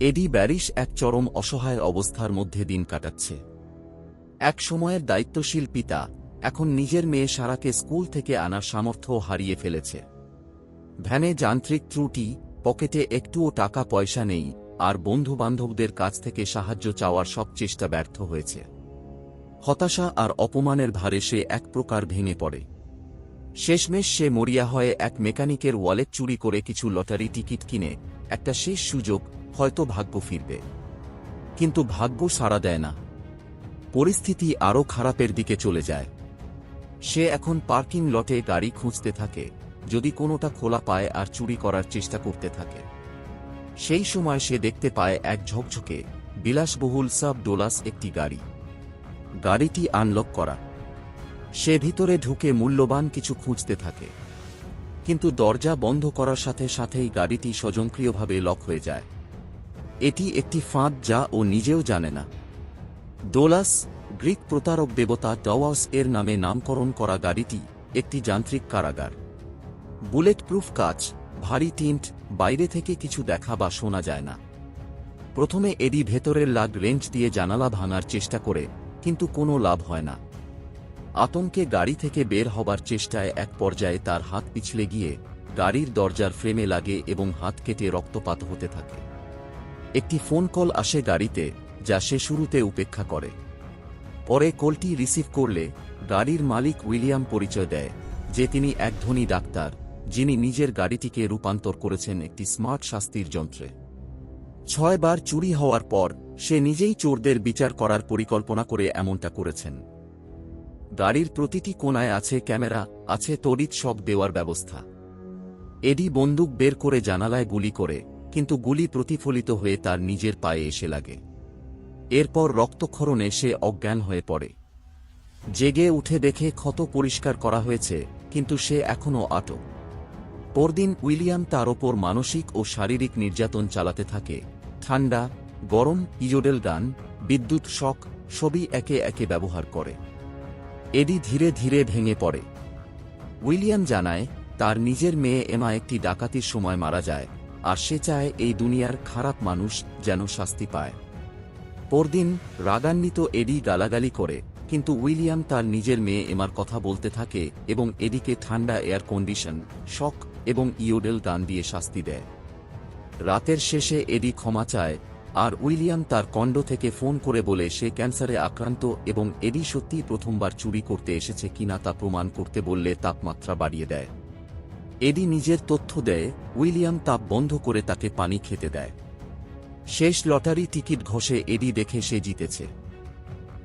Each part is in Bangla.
এডি ব্যারিশ এক চরম অসহায় অবস্থার মধ্যে দিন কাটাচ্ছে। এক সময়ের দায়িত্বশীল পিতা এখন নিজের মেয়ে সারাকে স্কুল থেকে আনার সামর্থ্য হারিয়ে ফেলেছে। ভ্যানে যান্ত্রিক ত্রুটি, পকেটে একটুও টাকা পয়সা নেই, আর বন্ধুবান্ধবদের কাছ থেকে সাহায্য চাওয়ার সব চেষ্টা ব্যর্থ হয়েছে। হতাশা আর অপমানের ভারে সে এক প্রকার ভেঙে পড়ে। শেষমেশ সে মরিয়া হয়ে এক মেকানিকের ওয়ালেট চুরি করে কিছু লটারি টিকিট কিনে একটা শেষ সুযোগ হয়তো ভাগ্য ফিরবে। কিন্তু ভাগ্য সাড়া দেয় না। পরিস্থিতি আরও খারাপের দিকে চলে যায়। সে এখন পার্কিং লটে গাড়ি খুঁজতে থাকে, যদি কোনোটা খোলা পায় আর চুরি করার চেষ্টা করতে থাকে। সেই সময় সে দেখতে পায় এক ঝকঝকে, বিলাসবহুল সাব ডোলাস একটি গাড়ি। গাড়িটি আনলক করা। সে ভিতরে ঢুকে মূল্যবান কিছু খুঁজতে থাকে। কিন্তু দরজা বন্ধ করার সাথে সাথেই গাড়িটি স্বজনক্রিয়ভাবে লক হয়ে যায়। এটি একটি ফাঁদ যা ও নিজেও জানে না। ডোলাস গ্রিক প্রতারক দেবতা ডওয়াস এর নামে নামকরণ করা গাড়িটি একটি যান্ত্রিক কারাগার। বুলেট প্রুফ কাচ, ভারী টিন্ট, বাইরে থেকে কিছু দেখা বা শোনা যায় না। প্রথমে এডি ভেতরের লাগ রেঞ্জ দিয়ে জানালা ভাঙার চেষ্টা করে, কিন্তু কোনো লাভ হয় না। আতঙ্কে গাড়ি থেকে বের হবার চেষ্টায় এক পর্যায়ে তার হাত পিছলে গিয়ে গাড়ির দরজার ফ্রেমে লাগে এবং হাত কেটে রক্তপাত হতে থাকে। একটি ফোন কল আসে গাড়িতে, যা সে শুরুতে উপেক্ষা করে। পরে কলটি রিসিভ করলে গাড়ির মালিক উইলিয়াম পরিচয় দেয়, যে তিনি এক ধনী ডাক্তার, যিনি নিজের গাড়িটিকে রূপান্তর করেছেন একটি স্মার্ট শাস্তির যন্ত্রে। ছয়বার চুরি হওয়ার পর, সে নিজেই চোরদের বিচার করার পরিকল্পনা করে এমনটা করেছেন। গাড়ির প্রতিটি কোণায় আছে ক্যামেরা, আছে তড়িৎ শক দেওয়ার ব্যবস্থা। এডি বন্দুক বের করে জানালায় গুলি করে কিন্তু গুলি প্রতিফলিত হয়ে তার নিজের পায়ে এসে লাগে। এরপর রক্তক্ষরণে সে অজ্ঞান হয়ে পড়ে। জেগে উঠে দেখে ক্ষত পরিষ্কার করা হয়েছে, কিন্তু সে এখনও আটক। পরদিন উইলিয়াম তার ওপর মানসিক ও শারীরিক নির্যাতন চালাতে থাকে। ঠান্ডা, গরম, ইজোডেল গান, বিদ্যুৎ শক, সবই একে একে ব্যবহার করে। এডি ধীরে ধীরে ভেঙে পড়ে। উইলিয়াম জানায়, তার নিজের মেয়ে এমা একটি ডাকাতির সময় মারা যায়। আর সে চায় এই দুনিয়ার খারাপ মানুষ যেন শাস্তি পায়। পরদিন রাগান্বিত এডি গালাগালি করে, কিন্তু উইলিয়াম তার নিজের মেয়ে এমার কথা বলতে থাকে এবং এডিকে ঠান্ডা এয়ার কন্ডিশন, শক এবং ইওডেল গান দিয়ে শাস্তি দেয়। রাতের শেষে এডি ক্ষমা চায়, আর উইলিয়াম তার কণ্ড থেকে ফোন করে বলে সে ক্যান্সারে আক্রান্ত এবং এডি সত্যিই প্রথমবার চুরি করতে এসেছে কিনা তা প্রমাণ করতে বললে তাপমাত্রা বাড়িয়ে দেয়। এডি নিজের তথ্য দেয়, উইলিয়াম তাপ বন্ধ করে তাকে পানি খেতে দেয়। শেষ লটারি টিকিট ঘষে এডি দেখে সে জিতেছে।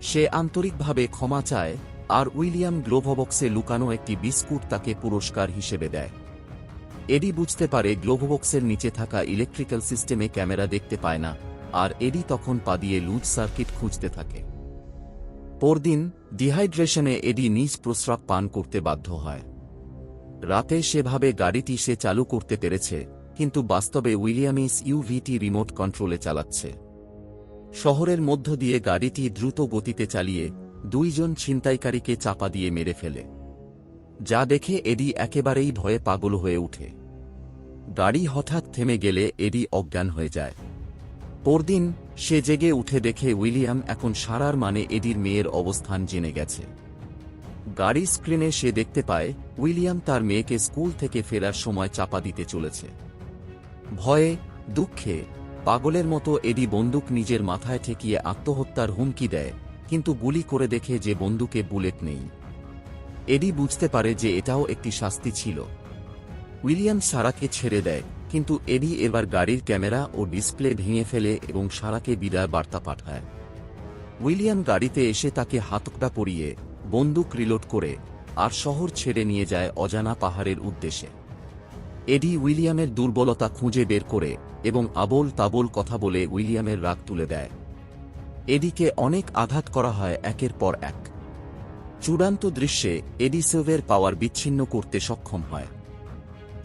সে আন্তরিকভাবে ক্ষমা চায়, আর উইলিয়াম গ্লোভবক্সে লুকানো একটি বিস্কুট তাকে পুরস্কার হিসেবে দেয়। এডি বুঝতে পারে গ্লোভবক্সের নিচে থাকা ইলেকট্রিক্যাল সিস্টেমে ক্যামেরা দেখতে পায় না, আর এডি তখন পা দিয়ে লুজ সার্কিট খুঁজতে থাকে। পরদিন ডিহাইড্রেশনে এডি নিজ প্রস্রাব পান করতে বাধ্য হয়। রাতে সেভাবে গাড়িটি সে চালু করতে পেরেছে, কিন্তু বাস্তবে উইলিয়ামিস ইউভিটি রিমোট কন্ট্রোলে চালাচ্ছে। শহরের মধ্য দিয়ে গাড়িটি দ্রুত গতিতে চালিয়ে দুইজন ছিনতাইকারীকে চাপা দিয়ে মেরে ফেলে। যা দেখে এডি একেবারেই ভয়ে পাগল হয়ে ওঠে। গাড়ি হঠাৎ থেমে গেলে এডি অজ্ঞান হয়ে যায়। পরদিন সে জেগে উঠে দেখে উইলিয়াম এখন সারার মানে এডির মেয়ের অবস্থান জেনে গেছে। গাড়ি স্ক্রিনে সে দেখতে পায়, উইলিয়াম তার মেয়েকে স্কুল থেকে ফেরার সময় চাপা দিতে চলেছে। ভয়ে, দুঃখে, পাগলের মতো এডি বন্দুক নিজের মাথায় ঠেকিয়ে আত্মহত্যার হুমকি দেয়, কিন্তু গুলি করে দেখে যে বন্দুকে বুলেট নেই। এডি বুঝতে পারে যে এটাও একটি শাস্তি ছিল। উইলিয়াম সারাকে ছেড়ে দেয়, কিন্তু এডি এবার গাড়ির ক্যামেরা ও ডিসপ্লে ভেঙে ফেলে এবং সারাকে বিদায় বার্তা পাঠায়। উইলিয়াম গাড়িতে এসে তাকে হাতকটা পরিয়ে বন্দুক রিলোড করে আর শহর ছেড়ে নিয়ে যায় অজানা পাহাড়ের উদ্দেশ্যে। এডি উইলিয়ামের দুর্বলতা খুঁজে বের করে এবং আবোল তাবোল কথা বলে উইলিয়ামের রাগ তুলে দেয়। এডিকে অনেক আঘাত করা হয় একের পর এক। চূড়ান্ত দৃশ্যে এডিসেভের পাওয়ার বিচ্ছিন্ন করতে সক্ষম হয়।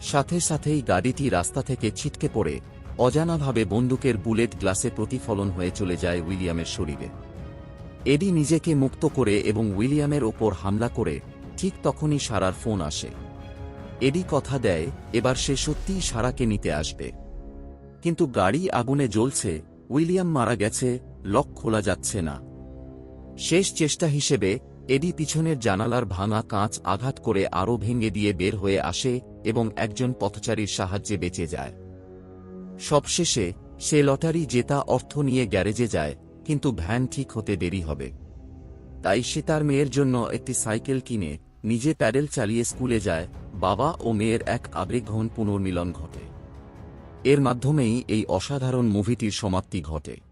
সাথে সাথেই গাড়িটি রাস্তা থেকে ছিটকে পড়ে, অজানাভাবে বন্দুকের বুলেট গ্লাসে প্রতিফলন হয়ে চলে যায় উইলিয়ামের শরীরে। এডি নিজেকে মুক্ত করে এবং উইলিয়ামের ওপর হামলা করে, ঠিক তখনই সারার ফোন আসে। এডি কথা দেয়, এবার সে সত্যিই সারাকে নিতে আসবে। কিন্তু গাড়ি আগুনে জ্বলছে, উইলিয়াম মারা গেছে, লক খোলা যাচ্ছে না। শেষ চেষ্টা হিসেবে, এডি পিছনের জানালার ভাঙা কাঁচ আঘাত করে আরও ভেঙে দিয়ে বের হয়ে আসে এবং একজন পথচারীর সাহায্যে বেঁচে যায়। সবশেষে, সে লটারি জেতা অর্থ নিয়ে গ্যারেজে যায় কিন্তু ভ্যান ঠিক হতে দেরি হবে। তাই সে তার মেয়ের জন্য একটি সাইকেল কিনে নিজে প্যাডেল চালিয়ে স্কুলে যায়, বাবা ও মেয়ের এক আবেগঘন পুনর্মিলন ঘটে। এর মাধ্যমেই এই অসাধারণ মুভিটির সমাপ্তি ঘটে।